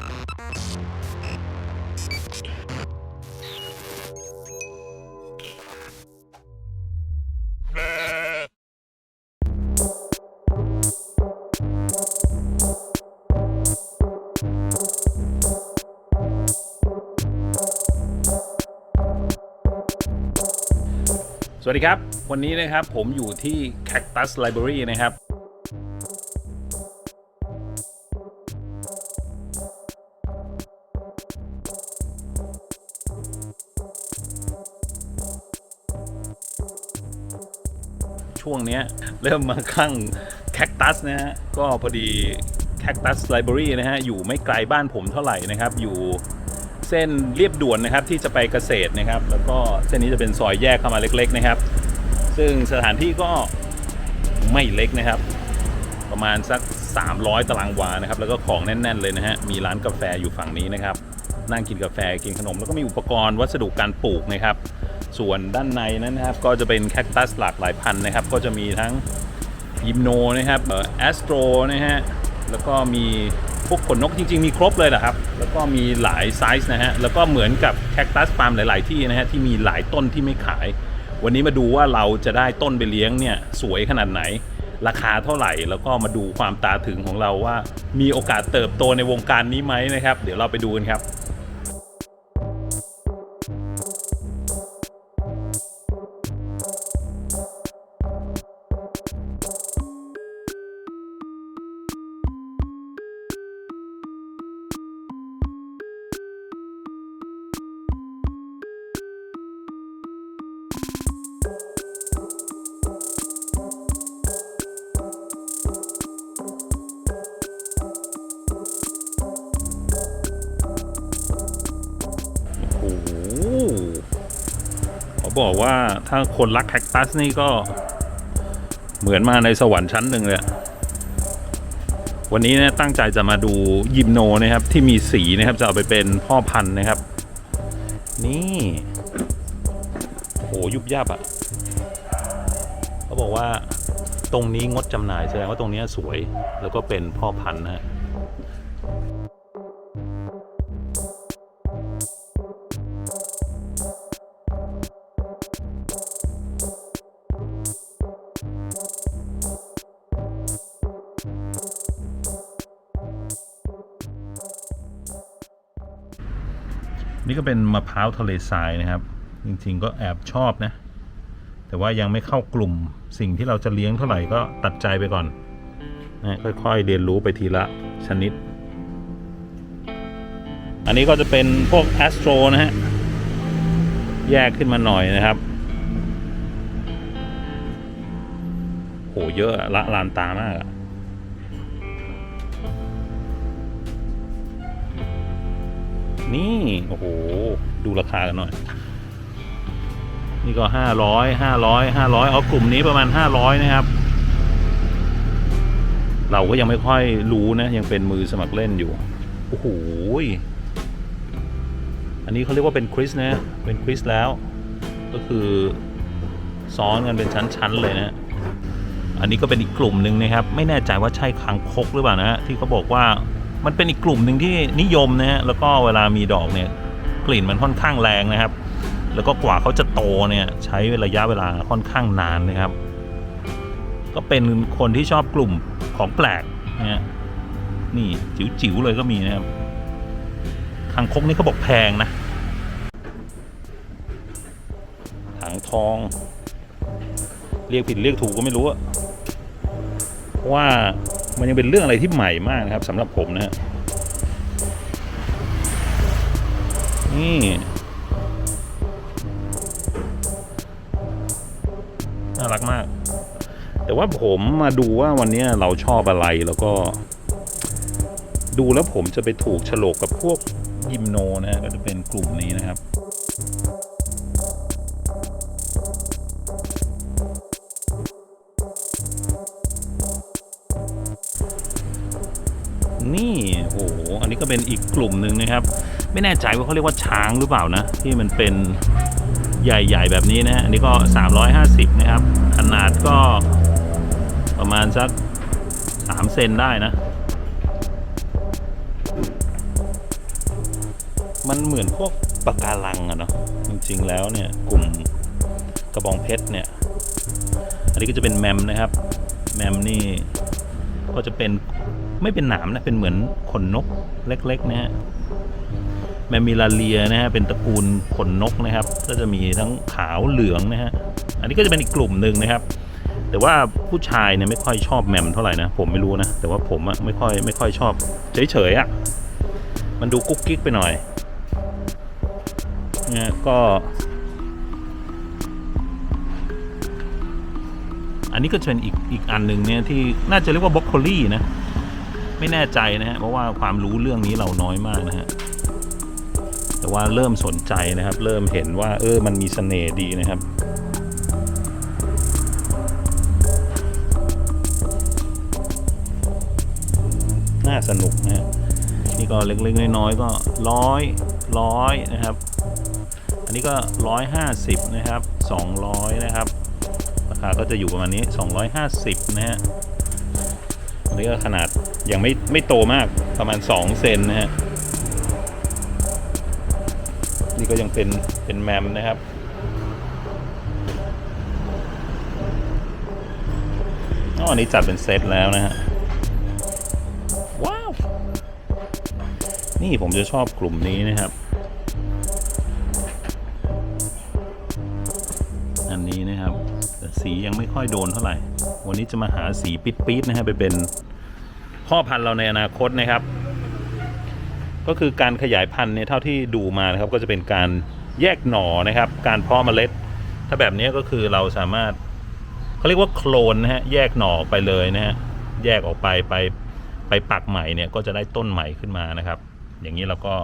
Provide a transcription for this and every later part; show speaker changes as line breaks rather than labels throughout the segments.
สวัสดีครับ วันนี้นะครับผมอยู่ที่ Cactus Library นะครับ ช่วงเนี้ยเริ่มมาข้างแคคตัสนะฮะก็พอดี Cactus Library นะฮะอยู่ไม่ไกลบ้านผมเท่าไหร่นะครับ อยู่เส้นเรียบด่วนนะครับที่จะไปเกษตรนะครับ แล้วก็เส้นนี้จะเป็นซอยแยกเข้ามาเล็ก ๆนะครับ ซึ่งสถานที่ก็ไม่เล็กนะครับ ประมาณสัก 300 ตารางวานะครับ แล้วก็ของแน่น ๆ เลยนะฮะมีร้านกาแฟอยู่ฝั่งนี้นะครับ นั่งกินกาแฟกินขนมแล้วก็มีอุปกรณ์วัสดุการปลูกนะครับ ส่วนด้านในนั้นนะครับ ก็จะเป็นแคคตัสหลากหลายพันธุ์นะครับ ก็จะมีทั้งยิมโนนะครับแอสโตรนะฮะ แล้วก็มีพวกขนนกจริง ๆ มีครบเลยนะครับ แล้วก็มีหลายไซส์นะฮะ แล้วก็เหมือนกับแคคตัสฟาร์มหลาย ๆ ที่นะฮะ ที่มีหลายต้นที่ไม่ขาย วันนี้มาดูว่าเราจะได้ต้นไปเลี้ยงเนี่ยสวยขนาดไหน ราคาเท่าไหร่ แล้วก็มาดูความตาถึงของเราว่า มีโอกาสเติบโตในวงการนี้ไหมนะครับ เดี๋ยวเราไปดูกันครับ บอกว่าถ้าคนรักแคคตัสนี่ก็เหมือนมาในสวรรค์ชั้นหนึ่งเลย วันนี้เนี่ยตั้งใจจะมาดูยิมโนนะครับ ที่มีสีนะครับ จะเอาไปเป็นพ่อพันธุ์นะครับ นี่โอ้โหยุบยับอะ่ะเขาบอกว่าตรงนี้งดจำหน่ายแสดงว่าตรงนี้สวยแล้วก็เป็นพ่อพันธุ์นะฮะ นี่ก็เป็นมะพร้าวทะเลทรายนะครับ จริงๆก็แอบชอบนะ แต่ว่ายังไม่เข้ากลุ่มสิ่งที่เราจะเลี้ยงเท่าไหร่ก็ตัดใจไปก่อนนะค่อยๆเรียนรู้ไปทีละชนิด อันนี้ก็จะเป็นพวกแอสโตรนะฮะ แยกขึ้นมาหน่อยนะครับ โหเยอะอะละลานตามากอะ นี่โอ้โห ดูราคากันหน่อย นี่ก็ห้าร้อยห้าร้อยห้าร้อยเอากลุ่มนี้ประมาณห้าร้อยนะครับ เราก็ยังไม่ค่อยรู้นะ ยังเป็นมือสมัครเล่นอยู่ โอ้โห อันนี้เขาเรียกว่าเป็นคริสนะ เป็นคริสแล้ว ก็คือซ้อนกันเป็นชั้นๆเลยนะอันนี้ก็เป็นอีกกลุ่มหนึ่งนะครับ ไม่แน่ใจว่าใช่คางคกหรือเปล่านะ ที่เขาบอกว่า มันเป็นอีกกลุ่มหนึ่งที่นิยมนะฮะแล้วก็เวลามีดอกเนี่ยกลิ่นมันค่อนข้างแรงนะครับ แล้วก็กว่าเขาจะโตเนี่ยใช้ระยะเวลาค่อนข้างนานนะครับ ก็เป็นคนที่ชอบกลุ่มของแปลกนะฮะนี่จิ๋วๆเลยก็มีนะครับคางคกนี่เขาบอกแพงนะถังทอง เรียกผิดเรียกถูกก็ไม่รู้เพราะว่า มันยังเป็นเรื่องอะไรที่ใหม่มากนะครับสำหรับผมนะฮะนี่น่ารักมาก แต่ว่าผมมาดูว่าวันนี้เราชอบอะไรแล้วก็ ดูแล้วผมจะไปถูกโฉลกกับพวกยิมโนนะฮะก็จะเป็นกลุ่มนี้นะครับ เป็นอีกกลุ่มหนึ่งนะครับ ไม่แน่ใจว่าเขาเรียกว่าช้างหรือเปล่านะ ที่มันเป็นใหญ่ๆแบบนี้นะฮะอันนี้ก็ 350 นะครับ ขนาดก็ประมาณสัก 3 เซนได้นะ มันเหมือนพวกปะการังอะเนาะจริงๆแล้วเนี่ย กลุ่มกระบองเพชรเนี่ย อันนี้ก็จะเป็นแมมนะครับ แมมนี่ก็จะเป็น ไม่เป็นหนามนะเป็นเหมือนขนนกเล็ก ๆ นะฮะแมมมิลาเลียนะฮะเป็นตระกูลขนนกนะครับ ก็จะมีทั้งขาวเหลืองนะฮะอันนี้ก็จะเป็นอีกกลุ่มหนึ่งนะครับ แต่ว่าผู้ชายเนี่ยไม่ค่อยชอบแมมเท่าไหร่นะผมไม่รู้นะแต่ว่าผมอะไม่ค่อยไม่ค่อยชอบเฉยๆอะมันดูกุ๊กกิ๊กไปหน่อยนี่ยก็ อันนี้ก็จะเป็นอีกอีกอันหนึ่งเนี่ยที่น่าจะเรียกว่าบล็อกโคลี่นะ ไม่แน่ใจนะฮะเพราะว่าความรู้เรื่องนี้เราน้อยมากนะฮะแต่ว่าเริ่มสนใจนะครับ เริ่มเห็นว่า เออมันมีเสน่ห์ดีนะครับน่าสนุกนะฮะนี่ก็เล็กๆน้อยๆก็ร้อยร้อยนะครับ อันนี้ก็ร้อยห้าสิบนะครับสองร้อยนะครับราคาก็จะอยู่ประมาณนี้250นะฮะ นนี้ก็ขนาดยังไม่ไม่โตมากประมาณ 2 เซนนะฮะ นี่ก็ยังเป็นเป็นแมมนะครับ อ๋ออันนี้จัดเป็นเซตแล้วนะฮะ ว้าว นี่ผมจะชอบกลุ่มนี้นะครับ อันนี้นะครับ แต่สียังไม่ค่อยโดนเท่าไหร่ วันนี้จะมาหาสีปิดๆนะฮะไปเป็น พ่อพันธุ์เราในอนาคตนะครับ ก็คือการขยายพันธุ์เนี่ยเท่าที่ดูมานะครับก็จะเป็นการแยกหน่อนะครับ การเพาะเมล็ด ถ้าแบบนี้ก็คือเราสามารถเขาเรียกว่าโคลนนะฮะแยกหน่อไปเลยนะฮะแยกออกไปไปไปปักใหม่เนี่ยก็จะได้ต้นใหม่ขึ้นมานะครับ อย่างนี้เราก็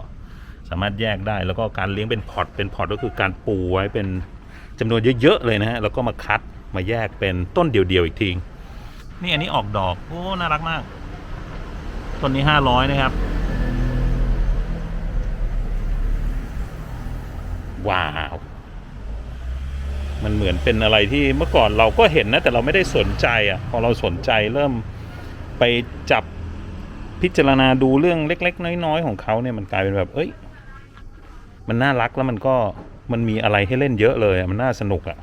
สามารถแยกได้แล้วก็การเลี้ยงเป็นพอร์ตเป็นพอร์ตก็คือการปูไว้เป็นจำนวนเยอะๆเลยนะฮะแล้วก็มาคัดมาแยกเป็นต้นเดียวๆอีกทีนี่อันนี้ออกดอก โอ้ น่ารักมาก ต้นนี้ห้าร้อยนะครับ ว้าว มันเหมือนเป็นอะไรที่เมื่อก่อนเราก็เห็นนะ แต่เราไม่ได้สนใจอะ พอเราสนใจเริ่มไปจับพิจารณาดูเรื่องเล็ก ๆ น้อย ๆ ของเขาเนี่ยมันกลายเป็นแบบ เอ้ย มันน่ารักแล้วมันก็มันมีอะไรให้เล่นเยอะเลย มันน่าสนุกอะ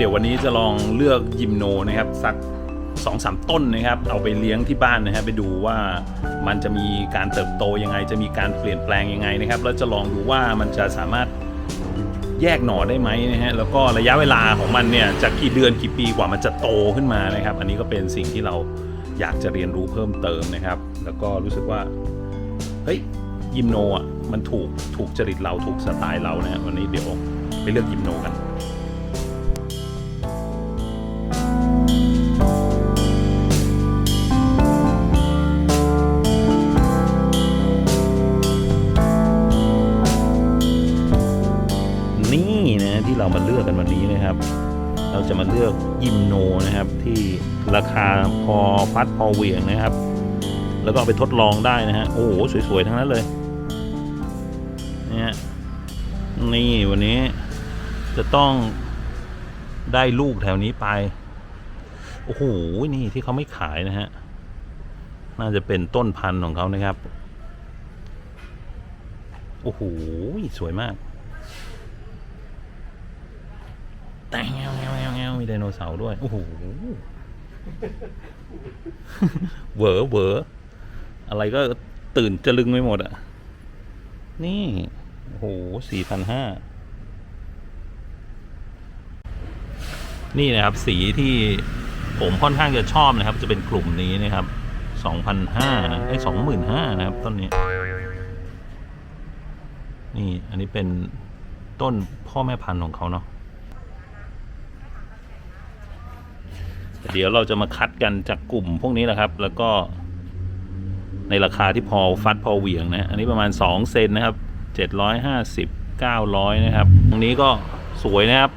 เดี๋ยววันนี้จะลองเลือกยิมโนนะครับสักสองสามต้นนะครับ เอาไปเลี้ยงที่บ้านนะฮะไปดูว่ามันจะมีการเติบโตยังไง จะมีการเปลี่ยนแปลงยังไงนะครับ แล้วจะลองดูว่ามันจะสามารถแยกหน่อได้ไหมนะฮะแล้วก็ระยะเวลาของมันเนี่ยจะกี่เดือนกี่ปีกว่ามันจะโตขึ้นมานะครับ อันนี้ก็เป็นสิ่งที่เราอยากจะเรียนรู้เพิ่มเติมนะครับ แล้วก็รู้สึกว่าเฮ้ยยิมโนอะมันถูกถูกจริตเราถูกสไตล์เรานะฮะวันนี้เดี๋ยวไปเลือกยิมโนกัน นี่นะที่เรามาเลือกกันวันนี้นะครับ เราจะมาเลือกยิมโนนะครับ ที่ราคาพอฟัดพอเหวียงนะครับ แล้วก็ไปทดลองได้นะฮะโอ้โหสวยๆทั้งนั้นเลยเนี่ยนี่วันนี้จะต้องได้ลูกแถวนี้ไป โอ้โห นี่ที่เขาไม่ขายนะฮะ น่าจะเป็นต้นพันธุ์ของเขานะครับ โอ้โห สวยมากแต่แงวแงวแงวแงวมีไดโนเสาร์ด้วย โอ้โห เหวอเหวออะไรก็ตื่นจะลึงไปหมดอะนี่ โอ้โหสี่พันห้านี่นะครับสีที่ ผมค่อนข้างจะชอบนะครับ จะเป็นกลุ่มนี้นะครับสองพันห้านะไอ้สองหมื่นห้านะครับ ต้นนี้ นี่อันนี้เป็นต้นพ่อแม่พันธุ์ของเขาเนาะเดี๋ยวเราจะมาคัดกันจากกลุ่มพวกนี้แหละครับ แล้วก็ในราคาที่พอฟัดพอเหวี่ยงนะ อันนี้ประมาณ 2 เซนนะครับ750 900 นะครับ ตรงนี้ก็สวยนะครับ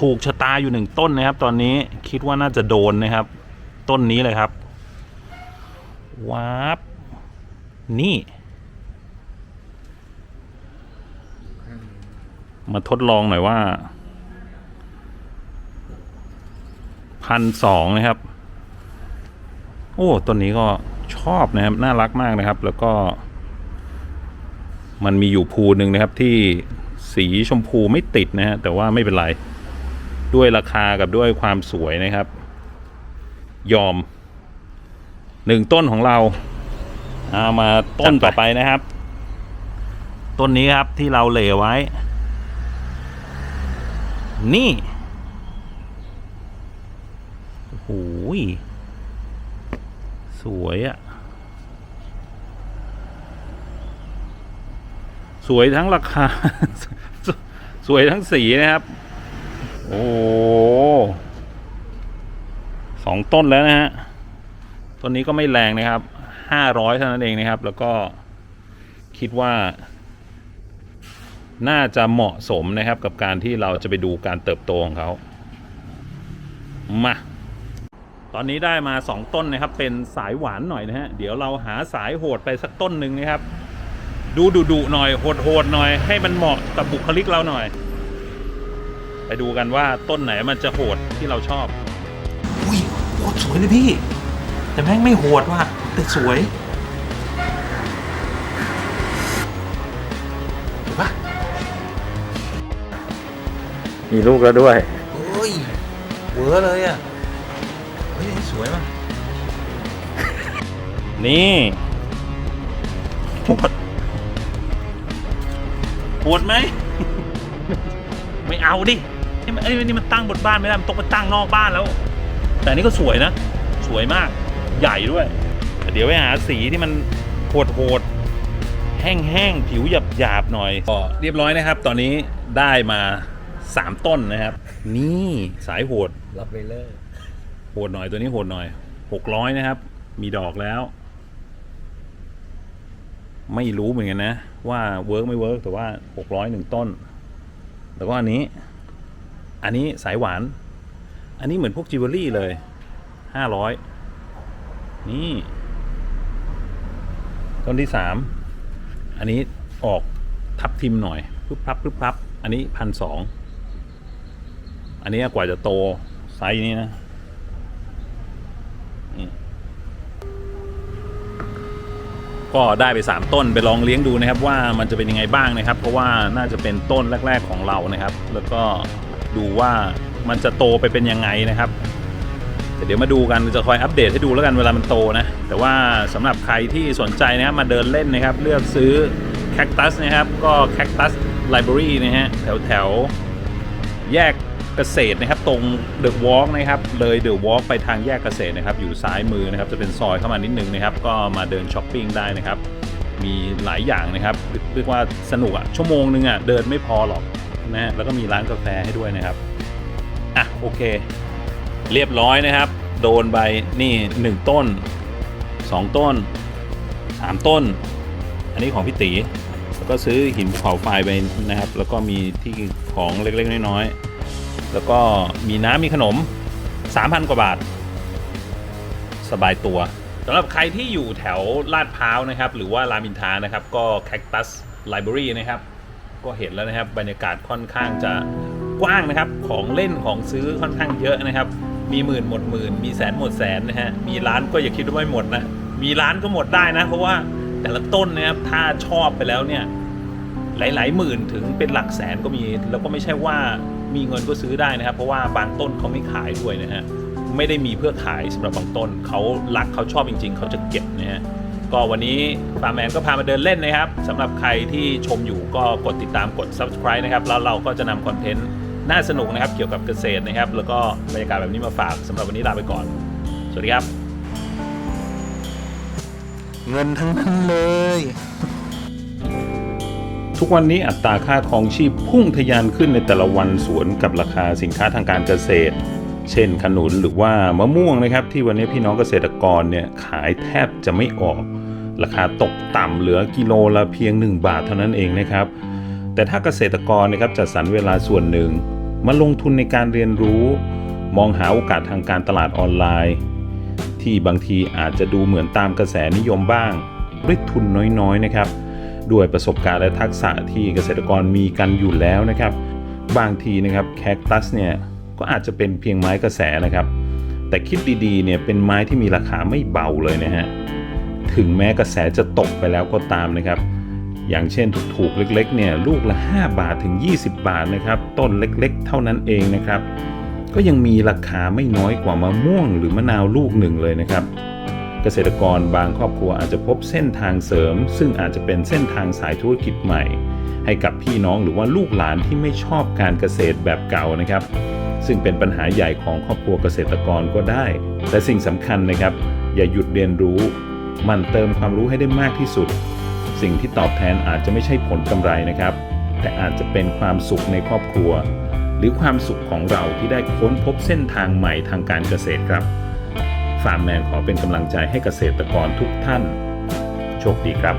ถูกชะตาอยู่หนึ่งต้นนะครับ ตอนนี้คิดว่าน่าจะโดนนะครับ ต้นนี้เลยครับว้าบนี่ มาทดลองหน่อยว่าพันสองนะครับ โอ้ต้นนี้ก็ชอบนะครับ น่ารักมากนะครับ แล้วก็ มันมีอยู่ภูหนึ่งนะครับที่สีชมพูไม่ติดนะฮะแต่ว่าไม่เป็นไร ด้วยราคากับด้วยความสวยนะครับ ยอมหนึ่งต้นของเราเอามาต้นต่อไปนะครับ ต้นนี้ครับที่เราเหลไว้ นี่โอ้โหยสวยอะสวยทั้งราคาสสวยทั้งสีนะครับ โอ้สองต้นแล้วนะฮะต้นนี้ก็ไม่แรงนะครับห้าร้อยเท่านั้นเองนะครับ แล้วก็คิดว่า น่าจะเหมาะสมนะครับกับการที่เราจะไปดูการเติบโตของเขามาตอนนี้ได้มาสองต้นนะครับ เป็นสายหวานหน่อยนะฮะ เดี๋ยวเราหาสายโหดไปสักต้นหนึ่งนะครับ ดูดุดุหน่อยโหดโหดหน่อยให้มันเหมาะกับบุคลิกเราหน่อย ไปดูกันว่าต้นไหนมันจะโหดที่เราชอบ อุ้ยโคตรสวยเลยพี่ แต่แม่งไม่โหดว่ะแต่สวยเห็นปะ
มีลูกแล้วด้วย
เฮ้ยเวอร์เลยอะ เฮ้ยสวยป่ะนี่โหดโหดไหม ไม่เอาดิ นี่มันไอ้ยนี่มันตั้งบนบ้านไม่ได้มันต้องไปตั้งนอกบ้านแล้ว แต่อันนี่ก็สวยนะ สวยมาก ใหญ่ด้วย แต่เดี๋ยวไปหาสีที่มันโหดโหดๆแห้งแห้งๆผิวหยาบหยาบๆหน่อยก็เรียบร้อยนะครับ ตอนนี้ได้มาสามต้นนะครับ นี่สายโหด
รับเวเลอร์
โหดหน่อยตัวนี้โหดหน่อยหกร้อยนะครับ มีดอกแล้ว ไม่รู้เหมือนกันนะ ว่าเวิร์กไม่เวิร์กแต่ว่าหกร้อยหนึ่งต้น แล้วก็อันนี้ อันนี้สายหวาน อันนี้เหมือนพวกจิวเวลรี่เลยห้าร้อยนี่ต้นที่สามอันนี้ออกทับทิมหน่อยปึ๊บพับปึ๊บพับ อันนี้พันสองอันนี้กว่าจะโตไซส์นี้นะก็ได้ไป 3 ต้นไปลองเลี้ยงดูนะครับว่ามันจะเป็นยังไงบ้างนะครับ เพราะว่าน่าจะเป็นต้นแรก ๆของเรานะครับ แล้วก็ ดูว่ามันจะโตไปเป็นยังไงนะครับเดี๋ยวมาดูกันจะคอยอัปเดตให้ดูแล้วกันเวลามันโตนะ แต่ว่าสำหรับใครที่สนใจนะครับมาเดินเล่นนะครับ เลือกซื้อแคคตัสนะครับก็แคคตัสไลบรารีนะฮะแถวแถวแยกเกษตรนะครับ ตรงเดอะวอล์กนะครับ เลยเดอะวอล์กไปทางแยกเกษตรนะครับ อยู่ซ้ายมือนะครับ จะเป็นซอยเข้ามานิดนึงนะครับ ก็มาเดินช้อปปิ้งได้นะครับ มีหลายอย่างนะครับเรียกว่าสนุกอะชั่วโมงนึงอะเดินไม่พอหรอก นะฮะแล้วก็มีร้านกาแฟให้ด้วยนะครับอะโอเค เรียบร้อยนะครับ โดนไปนี่หนึ่งต้นสองต้นสามต้น อันนี้ของพี่ตีแล้วก็ซื้อหินภูเขาไฟไปนะครับ แล้วก็มีที่ของเล็กๆน้อยๆแล้วก็มีน้ำมีขนม 3,000 กว่าบาท สบายตัวสำหรับใครที่อยู่แถวลาดพร้าวนะครับ หรือว่ารามอินทานะครับ ก็ Cactus Library นะครับ ก็เห็นแล้วนะครับบรรยากาศค่อนข้างจะกว้างนะครับ ของเล่นของซื้อค่อนข้างเยอะนะครับ มีหมื่นหมดหมื่น มีแสนหมดแสนนะฮะมีร้านก็อย่าคิดว่าไม่หมดนะมีร้านก็หมดได้นะ เพราะว่าแต่ละต้นนะครับถ้าชอบไปแล้วเนี่ยหลายๆหมื่นถึงเป็นหลักแสนก็มี แล้วก็ไม่ใช่ว่ามีเงินก็ซื้อได้นะครับ เพราะว่าบางต้นเขาไม่ขายด้วยนะฮะไม่ได้มีเพื่อขายสำหรับบางต้นเขารักเขาชอบจริง ๆเขาจะเก็บนะฮะ ก็วันนี้ฟาร์แมนก็พามาเดินเล่นนะครับสำหรับใครที่ชมอยู่ก็กดติดตามกด subscribe นะครับแล้วเราก็จะนำคอนเทนต์น่าสนุกนะครับ เกี่ยวกับเกษตรนะครับ แล้วก็บรรยากาศแบบนี้มาฝากสำหรับวันนี้ลาไปก่อน สวัสดีครับ
เงินทั้งนั้นเลย
ทุกวันนี้อัตราค่าครองชีพพุ่งทะยานขึ้นในแต่ละวันสวนกับราคาสินค้าทางการเกษตร เช่นขนุนหรือว่ามะม่วงนะครับ ที่วันนี้พี่น้องเกษตรกรเนี่ยขายแทบจะไม่ออก ราคาตกต่ำเหลือกิโลละเพียง 1 บาทเท่านั้นเองนะครับ แต่ถ้าเกษตรกรนะครับจัดสรรเวลาส่วนหนึ่ง มาลงทุนในการเรียนรู้ มองหาโอกาสทางการตลาดออนไลน์ ที่บางทีอาจจะดูเหมือนตามกระแสนิยมบ้างด้วยทุนน้อยๆนะครับ ด้วยประสบการณ์และทักษะที่เกษตรกรมีกันอยู่แล้วนะครับ บางทีนะครับแคคตัสเนี่ย ก็อาจจะเป็นเพียงไม้กระแสนะครับ แต่คิดดีๆเนี่ยเป็นไม้ที่มีราคาไม่เบาเลยนะฮะถึงแม้กระแสจะตกไปแล้วก็ตามนะครับ อย่างเช่นถูกๆเล็กๆเนี่ยลูกละ 5 บาทถึง 20 บาทนะครับต้นเล็กๆ เท่านั้นเองนะครับ ก็ยังมีราคาไม่น้อยกว่ามะม่วงหรือมะนาวลูกหนึ่งเลยนะครับเกษตรกรบางครอบครัวอาจจะพบเส้นทางเสริม ซึ่งอาจจะเป็นเส้นทางสายธุรกิจใหม่ ให้กับพี่น้องหรือว่าลูกหลานที่ไม่ชอบการเกษตรแบบเก่านะครับ ซึ่งเป็นปัญหาใหญ่ของครอบครัวเกษตรกรก็ได้ แต่สิ่งสำคัญนะครับ อย่าหยุดเรียนรู้ มันเติมความรู้ให้ได้มากที่สุด สิ่งที่ตอบแทนอาจจะไม่ใช่ผลกำไรนะครับ แต่อาจจะเป็นความสุขในครอบครัว หรือความสุขของเราที่ได้ค้นพบเส้นทางใหม่ทางการเกษตรครับฟาร์มแมนขอเป็นกำลังใจให้เกษตรกรทุกท่าน โชคดีครับ